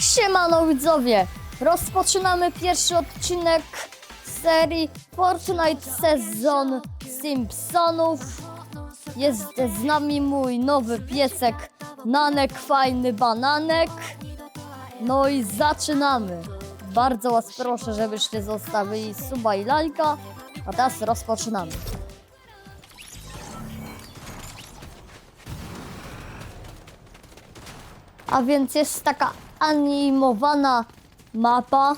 Siemano widzowie! Rozpoczynamy pierwszy odcinek serii Fortnite Sezon Simpsonów. Jest z nami mój nowy piesek Nanek, fajny bananek. No i zaczynamy. Bardzo was proszę, żebyście zostawili suba i lajka. A teraz rozpoczynamy. A więc jest taka animowana mapa.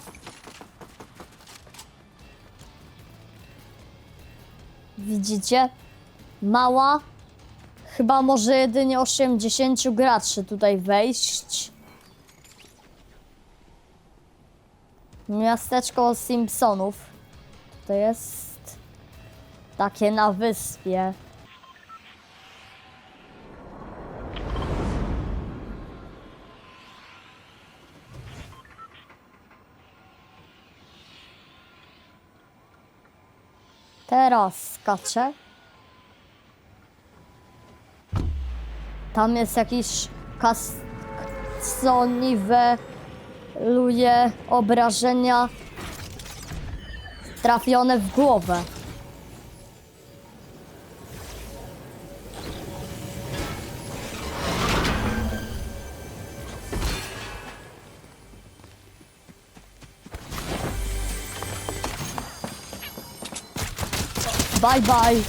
Widzicie? Mała. Chyba może jedynie 80 graczy tutaj wejść. Miasteczko Simpsonów. To jest takie na wyspie. Teraz skaczę. Tam jest jakiś kas... co obrażenia trafione w głowę. Bye bye.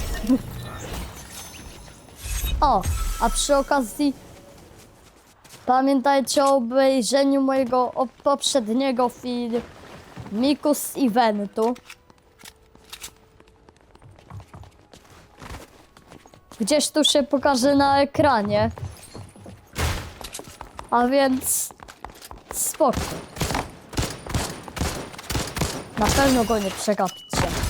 O, a przy okazji pamiętajcie o obejrzeniu mojego poprzedniego filmiku z eventu. Gdzieś tu się pokaże na ekranie. A więc spoko. Na pewno go nie przegapicie.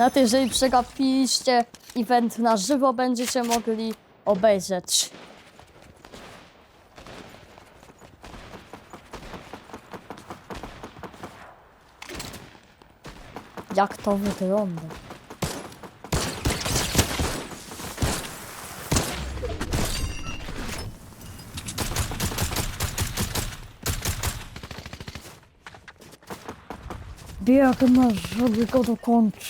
Nawet jeżeli przegapiliście event na żywo, będziecie mogli obejrzeć. Jak to wygląda? Biegnę, żeby go dokończyć.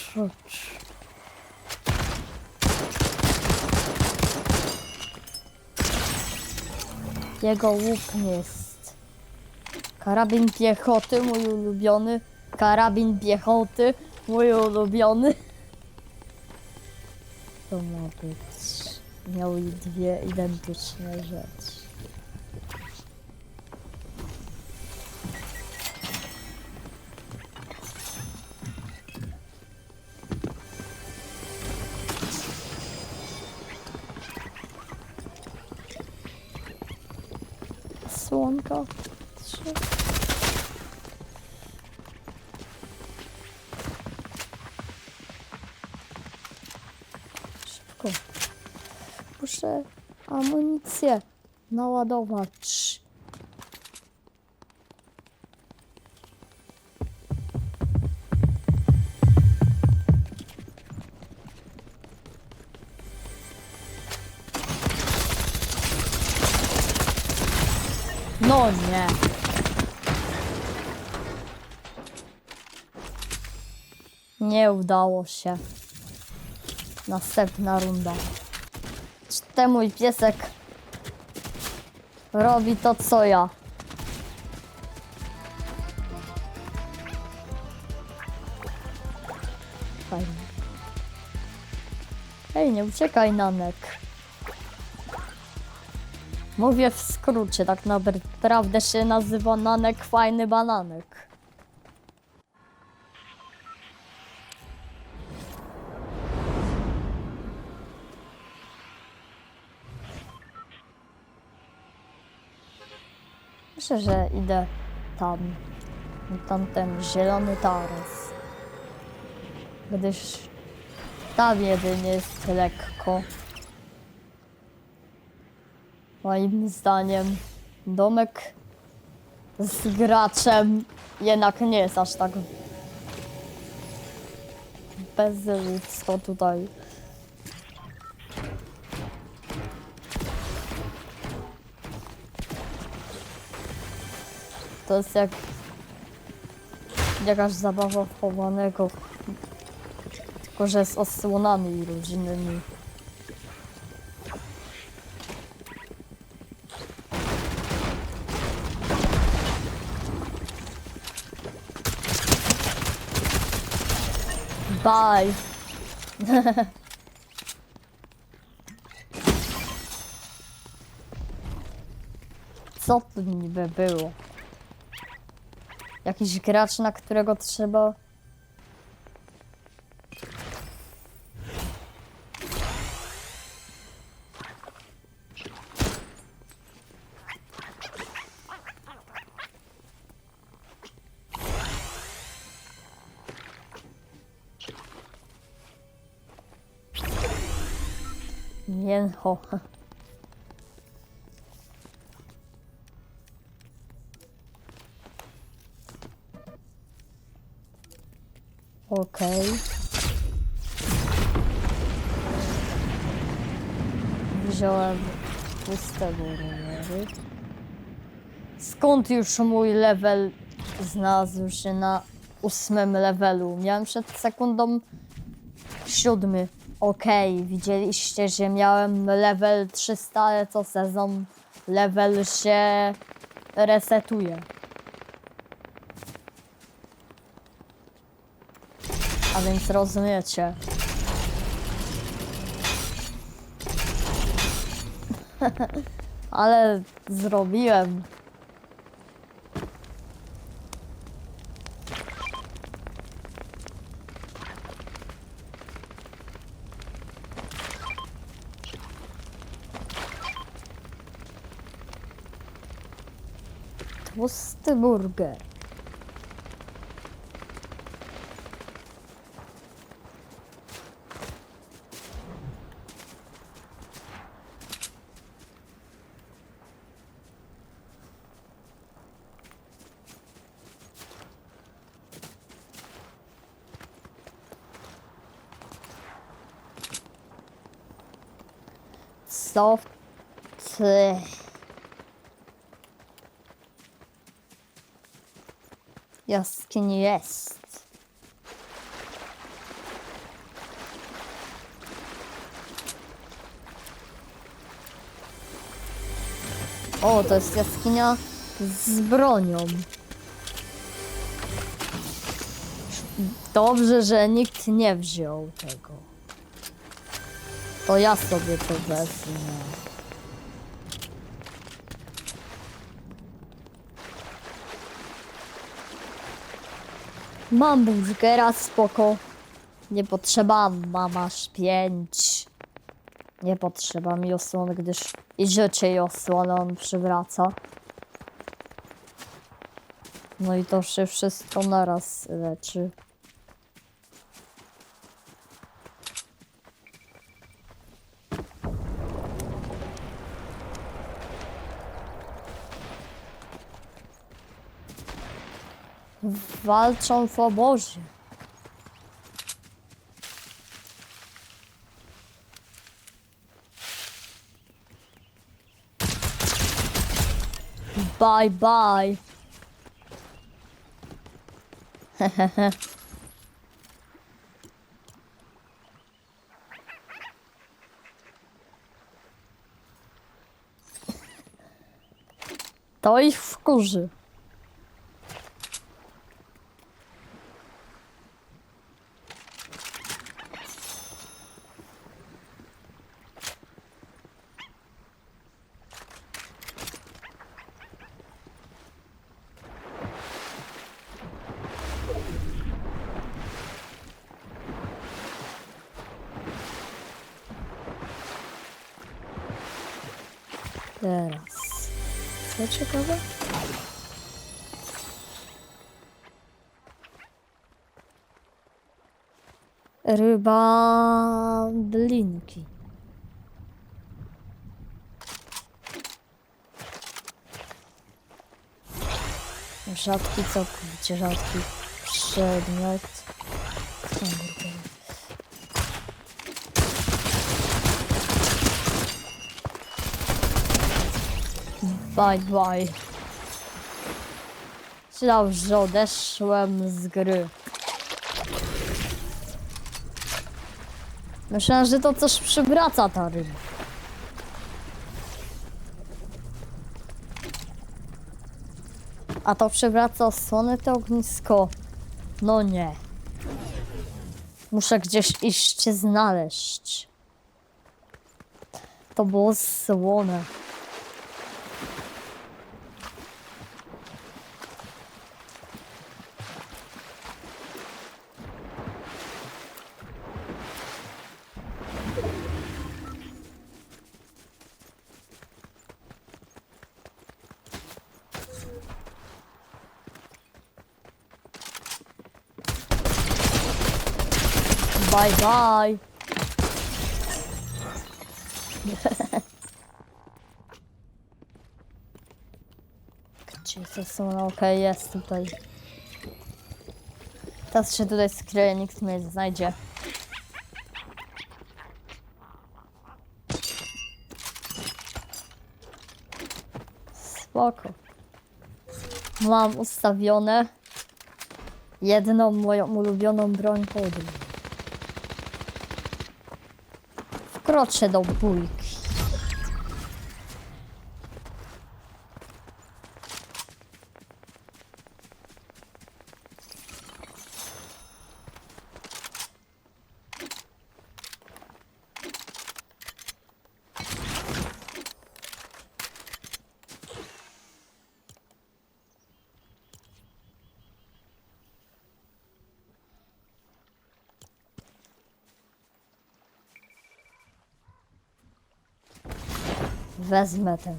Jego łuk nie jest. Karabin piechoty, mój ulubiony. Karabin piechoty, mój ulubiony. To ma być. Miały dwie identyczne rzeczy. Słonko. Trzy. Szybko. Muszę amunicję naładować. Nie. Nie udało się. Następna runda. Czy ten mój piesek robi to co ja? Fajnie. Ej, nie uciekaj, Nanek. Mówię w skrócie, tak naprawdę się nazywa Nanek Fajny Bananek. Myślę, że idę tam, tamten zielony taras. Gdyż tam jedynie jest lekko. Moim zdaniem domek z graczem jednak nie jest aż tak bezludzko tutaj. To jest jak jakaś zabawa chowanego. Tylko, że z osłonami różnymi. Bye. Co tu niby było? Jakiś gracz, na którego trzeba. Mięcho. Okej. Wziąłem puste rowery. Skąd już mój level znalazł się na ósmym levelu? Miałem przed sekundą siódmy. Okej, widzieliście, że miałem level 300, ale co sezon level się resetuje. A więc rozumiecie. Ale zrobiłem. Burger. Soft. Eh, Jaskini jest. O, to jest jaskinia z bronią. Dobrze, że nikt nie wziął tego. To ja sobie to wezmę. Mam burgera, spoko. Nie potrzeba, aż pięć. Nie potrzeba mi osłony, gdyż i życie i osłonę on przywraca. No i to się wszystko naraz leczy. Walczą w obozie. Bye bye. To ich wkurzy. Teraz. Co ciekawe? Ryba blinki. Rzadki, całkowicie rzadki przedmiot. Bye bye. Myślał, że odeszłem z gry. Myślałem, że to coś przywraca ta ryba. A to przywraca osłonę to ognisko. No nie. Muszę gdzieś iść znaleźć. To było słone. Bye bye. Są? No okej, jest tutaj. Teraz się tutaj skryję, nikt mnie nie znajdzie. Spoko. Mam ustawione jedną moją ulubioną broń podróż. Wkroczę do bójki. Wezmę ten.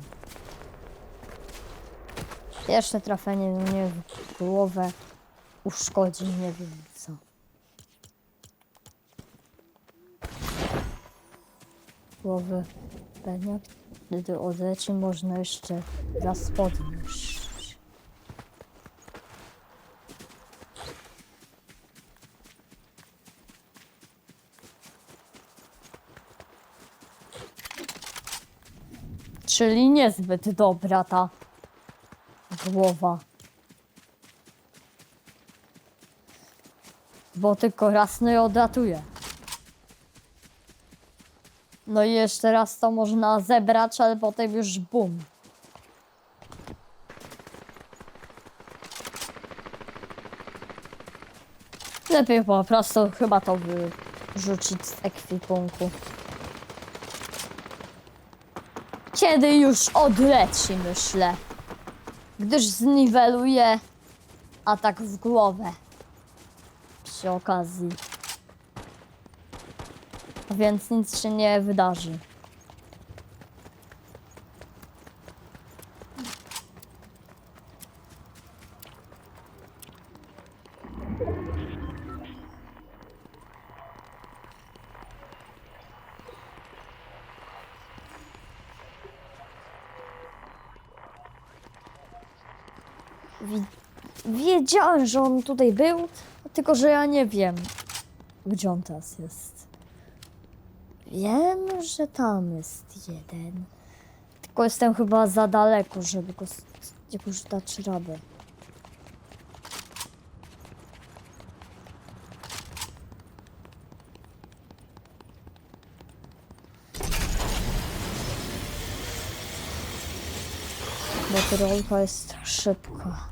Pierwsze trafienie mnie w głowę uszkodzi, nie wiem co. Głowy pewnie, gdy odleci, można jeszcze raz podnieść. Czyli niezbyt dobra ta głowa. Bo tylko raz no i odlatuje. No i jeszcze raz to można zebrać, ale potem już bum. Lepiej po prostu chyba to wyrzucić z ekwipunku. Kiedy już odleci, myślę. Gdyż zniweluje atak w głowę. Przy okazji. Więc nic się nie wydarzy. Wiedziałem, że on tutaj był, tylko że ja nie wiem, gdzie on teraz jest. Wiem, że tam jest jeden. Tylko jestem chyba za daleko, żeby go jakoś dać radę. Bo ta rolka jest szybka.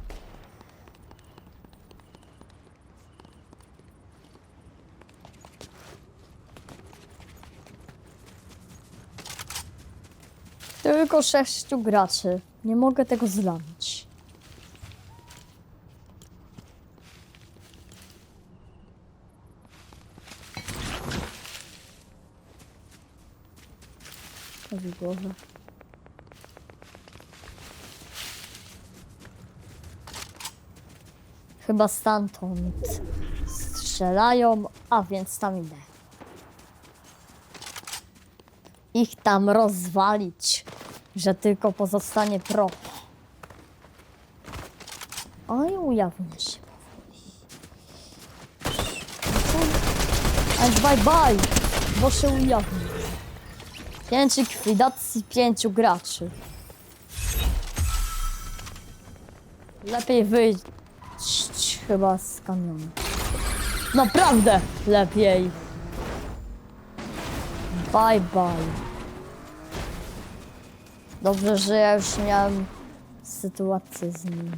Tylko sześciu graczy. Nie mogę tego zlamić. Głowę. Chyba stamtąd strzelają, a więc tam idę. Ich tam rozwalić, że tylko pozostanie pro. Oj, ujawnia się powoli. And bye bye, bo się ujawni. Pięć likwidacji, pięciu graczy. Lepiej wyjść Chyba z kamienia. Naprawdę lepiej. Bye bye. Dobrze, że ja już miałem sytuację z nim.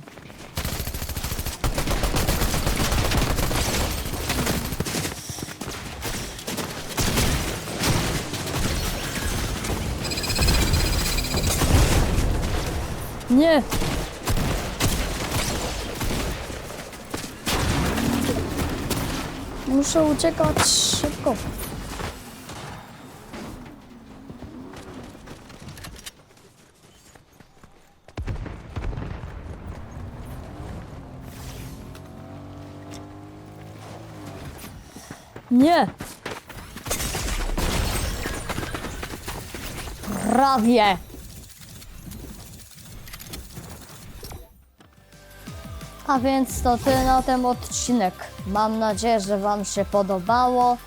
Nie! Muszę uciekać szybko. Nie! Prawie! A więc to tyle na ten odcinek. Mam nadzieję, że Wam się podobało.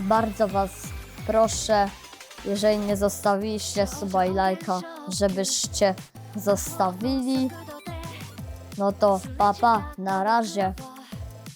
Bardzo Was proszę, jeżeli nie zostawiliście suba i lajka, żebyście zostawili. No to papa, na razie.